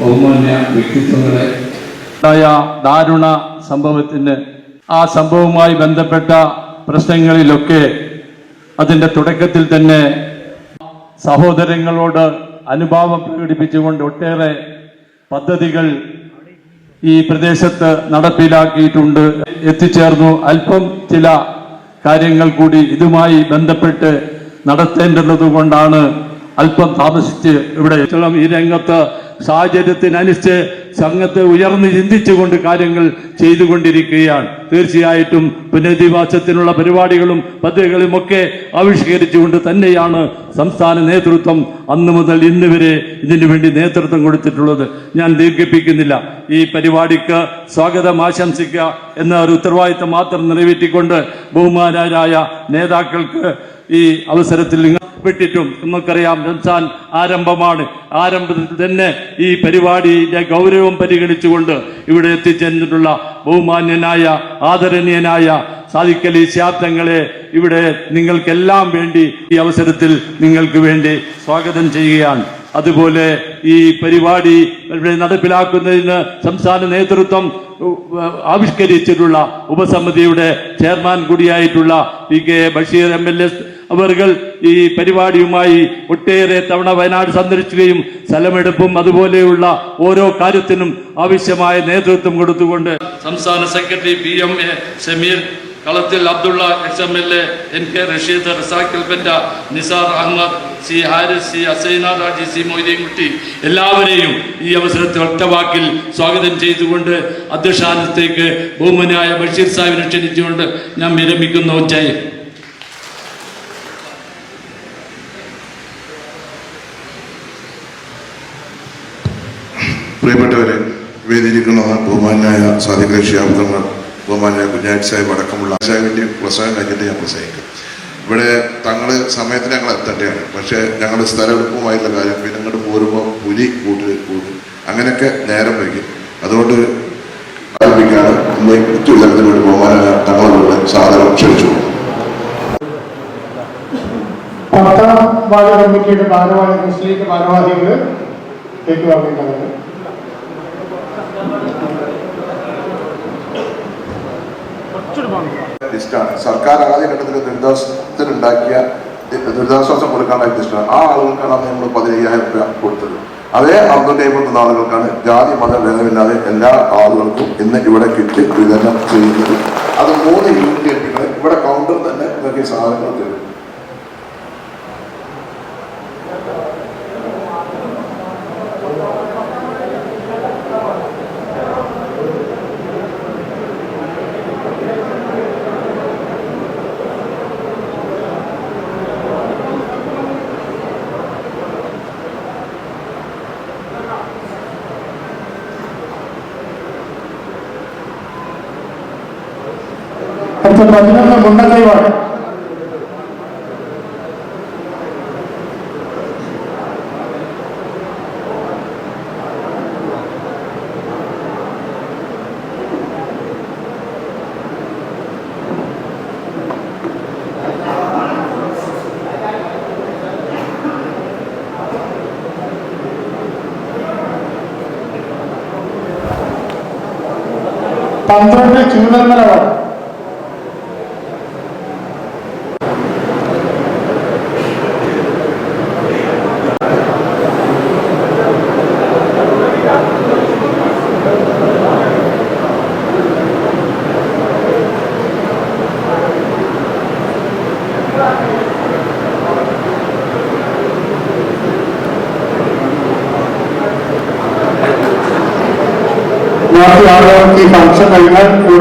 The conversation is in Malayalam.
ബഹുമാന്യ വ്യക്തിത്വങ്ങളെ ായ ദാരുണ സംഭവത്തിന് ആ സംഭവവുമായി ബന്ധപ്പെട്ട പ്രശ്നങ്ങളിലൊക്കെ അതിന്റെ തുടക്കത്തിൽ തന്നെ സഹോദരങ്ങളോട് അനുഭാവം പ്രകടിപ്പിച്ചുകൊണ്ട് ഒട്ടേറെ പദ്ധതികൾ ഈ പ്രദേശത്ത് നടപ്പിലാക്കിയിട്ടുണ്ട് എത്തിച്ചേർന്നു അല്പം ചില കാര്യങ്ങൾ കൂടി ഇതുമായി ബന്ധപ്പെട്ട് നടത്തേണ്ടതുകൊണ്ടാണ് അല്പം താമസിച്ച് ഇവിടെ. ഈ രംഗത്ത് സാഹചര്യത്തിനനുസരിച്ച് സംഘത്തെ ഉയർന്ന് ചിന്തിച്ചുകൊണ്ട് കാര്യങ്ങൾ ചെയ്തുകൊണ്ടിരിക്കുകയാണ്. തീർച്ചയായിട്ടും പുനരധിവാസത്തിനുള്ള പരിപാടികളും പദ്ധതികളും ഒക്കെ ആവിഷ്കരിച്ചുകൊണ്ട് തന്നെയാണ് സംസ്ഥാന നേതൃത്വം അന്ന് മുതൽ ഇന്ന് വരെ ഇതിനു വേണ്ടി നേതൃത്വം കൊടുത്തിട്ടുള്ളത്. ഞാൻ ദീർഘിപ്പിക്കുന്നില്ല. ഈ പരിപാടിക്ക് സ്വാഗതം ആശംസിക്കുക എന്ന ഒരു ഉത്തരവാദിത്തം മാത്രം നിറവേറ്റിക്കൊണ്ട് ബഹുമാനരായ നേതാക്കൾക്ക് ഈ അവസരത്തിൽ നിങ്ങൾ വിട്ടിട്ടും. നമുക്കറിയാം റംസാൻ ആരംഭമാണ്. ആരംഭത്തിൽ തന്നെ ഈ പരിപാടിയുടെ ഗൗരവം പരിഗണിച്ചുകൊണ്ട് ഇവിടെ എത്തിച്ചേർന്നിട്ടുള്ള ബഹുമാന്യനായ ആദരണീയനായ സാദിക്കലി ശാബ്ദങ്ങളെ ഇവിടെ നിങ്ങൾക്കെല്ലാം വേണ്ടി ഈ അവസരത്തിൽ നിങ്ങൾക്ക് വേണ്ടി സ്വാഗതം ചെയ്യുകയാണ്. അതുപോലെ ഈ പരിപാടി നടപ്പിലാക്കുന്നതിന് സംസ്ഥാന നേതൃത്വം ആവിഷ്കരിച്ചിട്ടുള്ള ഉപസമിതിയുടെ chairman കൂടിയായിട്ടുള്ള P K Basheer M L S അവർകൾ ഈ പരിപാടിയുമായി ഒട്ടേറെ തവണ വയനാട് സന്ദർശിക്കുകയും സ്ഥലമെടുപ്പും അതുപോലെയുള്ള ഓരോ കാര്യത്തിനും ആവശ്യമായ നേതൃത്വം കൊടുത്തുകൊണ്ട് സംസ്ഥാന secretary P M A Shameer Kalathil Abdulla ex M L A N K Rasheed റസാഖിൽ ബെൻഡ നിസാർ അഹമ്മദ് സി ഹാരിസ് സി അസൈന രാജി സി മൊയ്തീൻകുട്ടി എല്ലാവരെയും ഈ അവസരത്തിൽ ഒറ്റവാക്കിൽ സ്വാഗതം ചെയ്തുകൊണ്ട് അധ്യക്ഷാനത്തേക്ക് ബഹുമാനായ ബഷീർ സാഹിബിനെ ക്ഷണിച്ചുകൊണ്ട് ഞാൻ വിരമിക്കുന്നു. ജയ് പ്രിയപ്പെട്ടവരെ വേദിയിരിക്കുന്ന ബഹുമാനായ സാദിഖ് ഷിയാബ്ദങ്ങൾ ബഹുമാനായ കുഞ്ഞാഴ്ച സാഹിബ് അടക്കമുള്ള സാഹിബിന്റെ പ്രസംഗം കഴിഞ്ഞിട്ട് ഞാൻ പ്രസംഗിക്കും. ഇവിടെ തങ്ങൾ സമയത്തിന് ഞങ്ങൾ എത്തേണ്ടതാണ് പക്ഷേ ഞങ്ങളുടെ സ്ഥലമെടുപ്പുമായിട്ടുള്ള കാര്യം പിന്നെ ഇങ്ങോട്ട് പോരുമ്പോൾ പുലി കൂട്ടിൽ കൂടും അങ്ങനെയൊക്കെ നേരം വൈകി. അതുകൊണ്ട് ആരംഭിക്കാതെ ഇന്ന് ഉച്ചത്തിന് വേണ്ടി ബഹുമാനായ തങ്ങളുടെ സാധനം ക്ഷണിച്ചു. പത്താം വാർഡ് കമ്മിറ്റിയുടെ ഭാരവാഹി മുസ്ലിം ഭാരവാഹികൾ ഏറ്റുവാങ്ങേണ്ടത് സർക്കാർ ആദ്യഘട്ടത്തിൽ ദുരിതാശ്വാസത്തിനുണ്ടാക്കിയ ദുരിതാശ്വാസം കൊടുക്കാനുള്ള ലിസ്റ്റാണ് ആ ആളുകൾക്കാണ് അന്ന് നമ്മൾ പതിനയ്യായിരം രൂപ കൊടുത്തത്. അതേ അറുന്നൂറ്റി അമ്പത്തൊന്ന് ആളുകൾക്കാണ് ജാതി മത ഭേദമില്ലാതെ എല്ലാ ആളുകൾക്കും ഇന്ന് ഇവിടെ കിറ്റ് വിതരണം ചെയ്യുന്നത്. അത് മൂന്ന് യൂണിറ്റ് എത്തികൾ ഇവിടെ കൗണ്ടർ തന്നെ ഇതൊക്കെ സാധനങ്ങൾ തരും. അടുത്ത പതിനൊന്ന് മുണ്ടക്കൈ വാർഡ് പന്ത്രണ്ട് ചൂടന്മല വാർഡ് ബാക്കി ആളുകൾക്ക് ഈ ഫംഗ്ഷൻ കഴിഞ്ഞാൽ